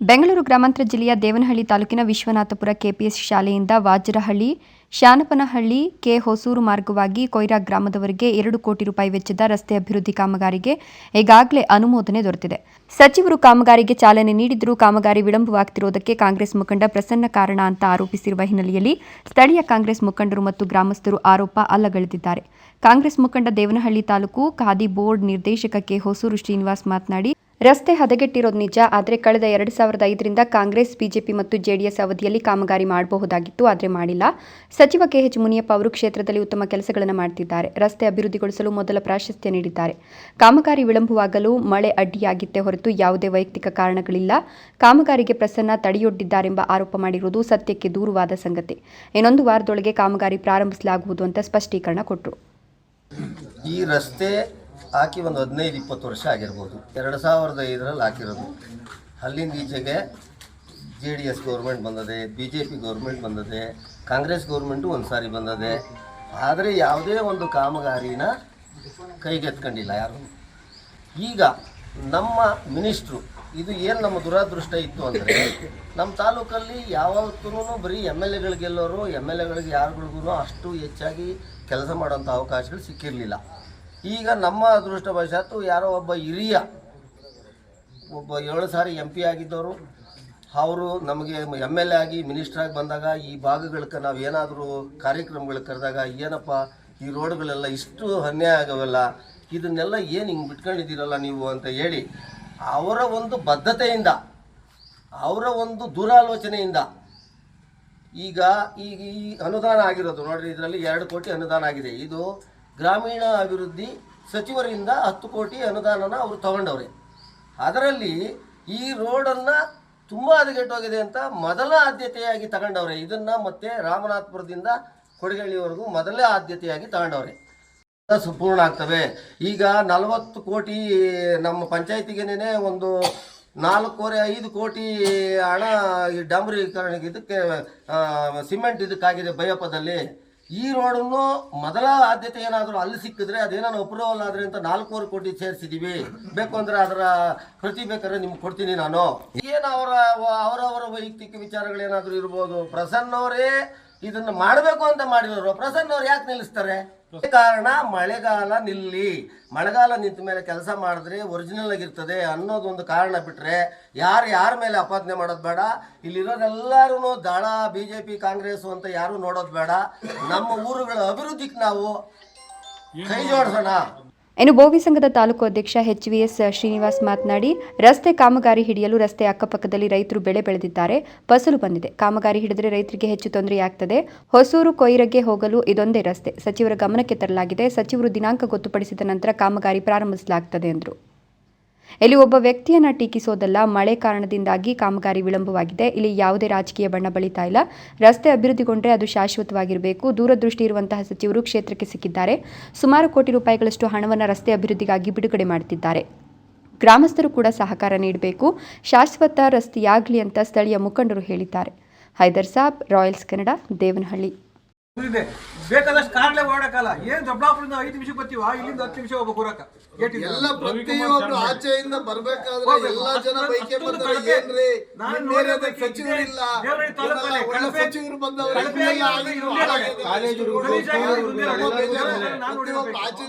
ಬೆಂಗಳೂರು ಗ್ರಾಮಾಂತರ ಜಿಲ್ಲೆಯ ದೇವನಹಳ್ಳಿ ತಾಲೂಕಿನ ವಿಶ್ವನಾಥಪುರ ಕೆಪಿಎಸ್ ಶಾಲೆಯಿಂದ ವಾಜ್ರಹಳ್ಳಿ, ಶಾನಪನಹಳ್ಳಿ ಕೆ ಹೊಸೂರು ಮಾರ್ಗವಾಗಿ ಕೊಯ್ರಾ ಗ್ರಾಮದವರೆಗೆ ಎರಡು ಕೋಟಿ ರೂಪಾಯಿ ವೆಚ್ಚದ ರಸ್ತೆ ಅಭಿವೃದ್ಧಿ ಕಾಮಗಾರಿಗೆ ಈಗಾಗಲೇ ಅನುಮೋದನೆ ದೊರೆತಿದೆ. ಸಚಿವರು ಕಾಮಗಾರಿಗೆ ಚಾಲನೆ ನೀಡಿದರೂ ಕಾಮಗಾರಿ ವಿಳಂಬವಾಗ್ತಿರೋದಕ್ಕೆ ಕಾಂಗ್ರೆಸ್ ಮುಖಂಡ ಪ್ರಸನ್ನ ಕಾರಣ ಅಂತ ಆರೋಪಿಸಿರುವ ಹಿನ್ನೆಲೆಯಲ್ಲಿ ಸ್ಥಳೀಯ ಕಾಂಗ್ರೆಸ್ ಮುಖಂಡರು ಮತ್ತು ಗ್ರಾಮಸ್ಥರು ಆರೋಪ ಅಲ್ಲಗಳೆದಿದ್ದಾರೆ. ಕಾಂಗ್ರೆಸ್ ಮುಖಂಡ ದೇವನಹಳ್ಳಿ ತಾಲೂಕು ಖಾದಿ ಬೋರ್ಡ್ ನಿರ್ದೇಶಕ ಕೆ ಹೊಸೂರು ಶ್ರೀನಿವಾಸ್ ಮಾತನಾಡಿ ರಸ್ತೆ ಹದಗೆಟ್ಟಿರೋದು ನಿಜ, ಆದರೆ ಕಳೆದ ಎರಡು ಸಾವಿರದ ಐದರಿಂದ ಕಾಂಗ್ರೆಸ್, ಬಿಜೆಪಿ ಮತ್ತು ಜೆಡಿಎಸ್ ಅವಧಿಯಲ್ಲಿ ಕಾಮಗಾರಿ ಮಾಡಬಹುದಾಗಿತ್ತು, ಆದರೆ ಮಾಡಿಲ್ಲ. ಸಚಿವ ಕೆಎಚ್ ಮುನಿಯಪ್ಪ ಅವರು ಕ್ಷೇತ್ರದಲ್ಲಿ ಉತ್ತಮ ಕೆಲಸಗಳನ್ನು ಮಾಡ್ತಿದ್ದಾರೆ. ರಸ್ತೆ ಅಭಿವೃದ್ಧಿಗೊಳಿಸಲು ಮೊದಲ ಪ್ರಾಶಸ್ತ್ಯ ನೀಡಿದ್ದಾರೆ. ಕಾಮಗಾರಿ ವಿಳಂಬವಾಗಲು ಮಳೆ ಅಡ್ಡಿಯಾಗಿತ್ತೇ ಹೊರತು ಯಾವುದೇ ವೈಯಕ್ತಿಕ ಕಾರಣಗಳಿಲ್ಲ. ಕಾಮಗಾರಿಗೆ ಪ್ರಸನ್ನ ತಡೆಯೊಡ್ಡಿದ್ದಾರೆಂಬ ಆರೋಪ ಮಾಡಿರುವುದು ಸತ್ಯಕ್ಕೆ ದೂರವಾದ ಸಂಗತಿ. ಇನ್ನೊಂದು ವಾರದೊಳಗೆ ಕಾಮಗಾರಿ ಪ್ರಾರಂಭಿಸಲಾಗುವುದು ಅಂತ ಸ್ಪಷ್ಟೀಕರಣ ಕೊಟ್ಟರು ಈ ರಸ್ತೆ ಹಾಕಿ ಒಂದು ಹದಿನೈದು, ಇಪ್ಪತ್ತು ವರ್ಷ ಆಗಿರ್ಬೋದು. ಎರಡು ಸಾವಿರದ ಐದರಲ್ಲಿ ಹಾಕಿರೋದು. ಅಲ್ಲಿಂದ ಈಚೆಗೆ ಜೆ ಡಿ ಎಸ್ ಗೌರ್ಮೆಂಟ್ ಬಂದದೆ ಬಿ ಜೆ ಪಿ ಗೌರ್ಮೆಂಟ್ ಬಂದದೆ, ಕಾಂಗ್ರೆಸ್ ಗೌರ್ಮೆಂಟು ಒಂದು ಸಾರಿ ಬಂದದೆ. ಆದರೆ ಯಾವುದೇ ಒಂದು ಕಾಮಗಾರಿನ ಕೈಗೆತ್ಕೊಂಡಿಲ್ಲ ಯಾರು. ಈಗ ನಮ್ಮ ಮಿನಿಸ್ಟ್ರು, ಇದು ಏನು ನಮ್ಮ ದುರಾದೃಷ್ಟ ಇತ್ತು ಅಂದರೆ, ನಮ್ಮ ತಾಲೂಕಲ್ಲಿ ಯಾವತ್ತೂ ಬರೀ ಎಂ ಎಲ್ ಎಗಳು ಗೆಲ್ಲೋರು ಎಂ ಎಲ್ ಎಗಳಿಗೆ ಯಾರುಗಳಿಗೂ ಅಷ್ಟು ಹೆಚ್ಚಾಗಿ ಕೆಲಸ ಮಾಡೋಂಥ ಅವಕಾಶಗಳು ಸಿಕ್ಕಿರಲಿಲ್ಲ. ಈಗ ನಮ್ಮ ಅದೃಷ್ಟವಶಾತ್ತು ಯಾರೋ ಒಬ್ಬ ಹಿರಿಯ, ಒಬ್ಬ ಏಳು ಸಾರಿ ಎಂ ಪಿ ಆಗಿದ್ದವರು. ಅವರು ನಮಗೆ ಎಂ ಎಲ್ ಎ ಆಗಿ ಮಿನಿಸ್ಟರ್ ಆಗಿ ಬಂದಾಗ ಈ ಭಾಗಗಳಕ್ಕೆ ನಾವು ಏನಾದರೂ ಕಾರ್ಯಕ್ರಮಗಳು ಕರೆದಾಗ ಏನಪ್ಪ ಈ ರೋಡ್ಗಳೆಲ್ಲ ಇಷ್ಟು ಅನ್ಯಾಯ ಆಗವಲ್ಲ, ಇದನ್ನೆಲ್ಲ ಏನು ಹಿಂಗೆ ಬಿಟ್ಕೊಂಡಿದ್ದೀರಲ್ಲ ನೀವು ಅಂತ ಹೇಳಿ ಅವರ ಒಂದು ಬದ್ಧತೆಯಿಂದ, ಅವರ ಒಂದು ದುರಾಲೋಚನೆಯಿಂದ ಈಗ ಈಗ ಈ ಅನುದಾನ ಆಗಿರೋದು ನೋಡ್ರಿ, ಇದರಲ್ಲಿ ಎರಡು ಕೋಟಿ ಅನುದಾನ ಆಗಿದೆ. ಇದು ಗ್ರಾಮೀಣ ಅಭಿವೃದ್ಧಿ ಸಚಿವರಿಂದ ಹತ್ತು ಕೋಟಿ ಅನುದಾನನ ಅವರು ತಗೊಂಡವ್ರೆ. ಅದರಲ್ಲಿ ಈ ರೋಡನ್ನು ತುಂಬ ಹದಗೆಟ್ಟೋಗಿದೆ ಅಂತ ಮೊದಲ ಆದ್ಯತೆಯಾಗಿ ತಗೊಂಡವ್ರೆ. ಇದನ್ನು ಮತ್ತೆ ರಾಮನಾಥಪುರದಿಂದ ಕೊಡಗಳ್ಳಿವರೆಗೂ ಮೊದಲೇ ಆದ್ಯತೆಯಾಗಿ ತಗೊಂಡವ್ರೆ. ಪೂರ್ಣ ಆಗ್ತವೆ. ಈಗ ನಲವತ್ತು ಕೋಟಿ ನಮ್ಮ ಪಂಚಾಯತಿಗೆನೇ ಒಂದು ನಾಲ್ಕೂವರೆ ಐದು ಕೋಟಿ ಹಣ ಈ ಡಾಂಬರೀಕರಣ ಇದಕ್ಕೆ ಸಿಮೆಂಟ್ ಇದಕ್ಕಾಗಿದೆ ಬೈಯಪ್ಪದಲ್ಲಿ. ಈ ರೋಡನ್ನು ಮೊದಲ ಆದ್ಯತೆ ಏನಾದರೂ ಅಲ್ಲಿ ಸಿಕ್ಕಿದ್ರೆ ಅದೇನೋ ಅಪ್ರೂವಲ್ ಆದ್ರೆ ಅಂತ ನಾಲ್ಕೂವರೆ ಕೋಟಿ ಸೇರಿಸಿದೀವಿ. ಬೇಕು ಅಂದ್ರೆ ಅದರ ಪ್ರತಿ ಬೇಕಾದ್ರೆ ನಿಮ್ಗೆ ಕೊಡ್ತೀನಿ ನಾನು. ಏನು ಅವರ ಅವರವರ ವೈಯಕ್ತಿಕ ವಿಚಾರಗಳೇನಾದರೂ ಇರ್ಬೋದು? ಪ್ರಸನ್ನ ಅವರೇ ಇದನ್ನ ಮಾಡಬೇಕು ಅಂತ ಮಾಡಿರೋರು ಪ್ರಸನ್ನ ಅವ್ರು ಯಾಕೆ ನಿಲ್ಲಿಸ್ತಾರೆ? ಕಾರಣ ಮಳೆಗಾಲ ನಿಲ್ಲಿ. ಮಳೆಗಾಲ ನಿಂತ ಮೇಲೆ ಕೆಲಸ ಮಾಡಿದ್ರೆ ಒರಿಜಿನಲ್ ಆಗಿರ್ತದೆ ಅನ್ನೋದೊಂದು ಕಾರಣ ಬಿಟ್ರೆ ಯಾರು ಯಾರ ಮೇಲೆ ಅಪಾದನೆ ಮಾಡೋದು ಬೇಡ. ಇಲ್ಲಿರೋರೆಲ್ಲರೂ ದಳ ಬಿ ಜೆ ಪಿ ಕಾಂಗ್ರೆಸ್ ಅಂತ ಯಾರು ನೋಡೋದು ಬೇಡ. ನಮ್ಮ ಊರುಗಳ ಅಭಿವೃದ್ಧಿಗೆ ನಾವು ಕೈ ಜೋಡಿಸೋಣ. ಇನ್ನು ಬೋವಿ ಸಂಘದ ತಾಲೂಕು ಅಧ್ಯಕ್ಷ ಎಚ್ ವಿ ಎಸ್ ಶ್ರೀನಿವಾಸ್ ಮಾತನಾಡಿ, ರಸ್ತೆ ಕಾಮಗಾರಿ ಹಿಡಿಯಲು ರಸ್ತೆ ಅಕ್ಕಪಕ್ಕದಲ್ಲಿ ರೈತರು ಬೆಳೆ ಬೆಳೆದಿದ್ದಾರೆ, ಫಸಲು ಬಂದಿದೆ. ಕಾಮಗಾರಿ ಹಿಡಿದರೆ ರೈತರಿಗೆ ಹೆಚ್ಚು ತೊಂದರೆಯಾಗ್ತದೆ ಹೊಸೂರು ಕೊಯ್ರಗೆ ಹೋಗಲು ಇದೊಂದೇ ರಸ್ತೆ. ಸಚಿವರ ಗಮನಕ್ಕೆ ತರಲಾಗಿದೆ. ಸಚಿವರು ದಿನಾಂಕ ಗೊತ್ತುಪಡಿಸಿದ ನಂತರ ಕಾಮಗಾರಿ ಪ್ರಾರಂಭಿಸಲಾಗುತ್ತದೆ ಎಂದರು. ಇಲ್ಲಿ ಒಬ್ಬ ವ್ಯಕ್ತಿಯನ್ನ ಟೀಕಿಸೋದಲ್ಲ, ಮಳೆ ಕಾರಣದಿಂದಾಗಿ ಕಾಮಗಾರಿ ವಿಳಂಬವಾಗಿದೆ. ಇಲ್ಲಿ ಯಾವುದೇ ರಾಜಕೀಯ ಬಣ್ಣ ಬಳಿತಾ ಇಲ್ಲ. ರಸ್ತೆ ಅಭಿವೃದ್ಧಿಗೊಂಡ್ರೆ ಅದು ಶಾಶ್ವತವಾಗಿರಬೇಕು. ದೂರದೃಷ್ಟಿ ಇರುವಂತಹ ಸಚಿವರು ಕ್ಷೇತ್ರಕ್ಕೆ ಸಿಕ್ಕಿದ್ದಾರೆ. ಸುಮಾರು ಕೋಟಿ ರೂಪಾಯಿಗಳಷ್ಟು ಹಣವನ್ನು ರಸ್ತೆ ಅಭಿವೃದ್ಧಿಗಾಗಿ ಬಿಡುಗಡೆ ಮಾಡುತ್ತಿದ್ದಾರೆ ಗ್ರಾಮಸ್ಥರು ಕೂಡ ಸಹಕಾರ ನೀಡಬೇಕು. ಶಾಶ್ವತ ರಸ್ತೆಯಾಗಲಿ ಅಂತ ಸ್ಥಳೀಯ ಮುಖಂಡರು ಹೇಳಿದ್ದಾರೆ. ಹೈದರ್ ಸಾಬ್, ರಾಯಲ್ಸ್ ಕನ್ನಡ, ದೇವನಹಳ್ಳಿ. ಇದೆ. ಬೇಕಾದಷ್ಟು ಕಾರ್ಲೆ ಓಡಕಲ್ಲ ಏನ್ ದೊಡ್ಡಾಪುರದಿಂದ ಐದು ನಿಮಿಷ ಬರ್ತೀವ? ಇಲ್ಲಿಂದ ಹತ್ತು ನಿಮಿಷ ಹೋಗಬೇಕು ಊರಕ್ಕ ಗೇಟ್ ಇದೆ. ಎಲ್ಲ ಪ್ರತಿಯೊಬ್ರು ಆಚೆಯಿಂದ ಬರ್ಬೇಕಾದ್ರೆ ಎಲ್ಲಾ ಜನ ಬೈಕೆ. ಏನ್ರಿ? ನಾನು ನೋಡಿದ ಒಳ್ಳೆ ಸಚಿವರು ಬಂದವರು. ಆಚೆ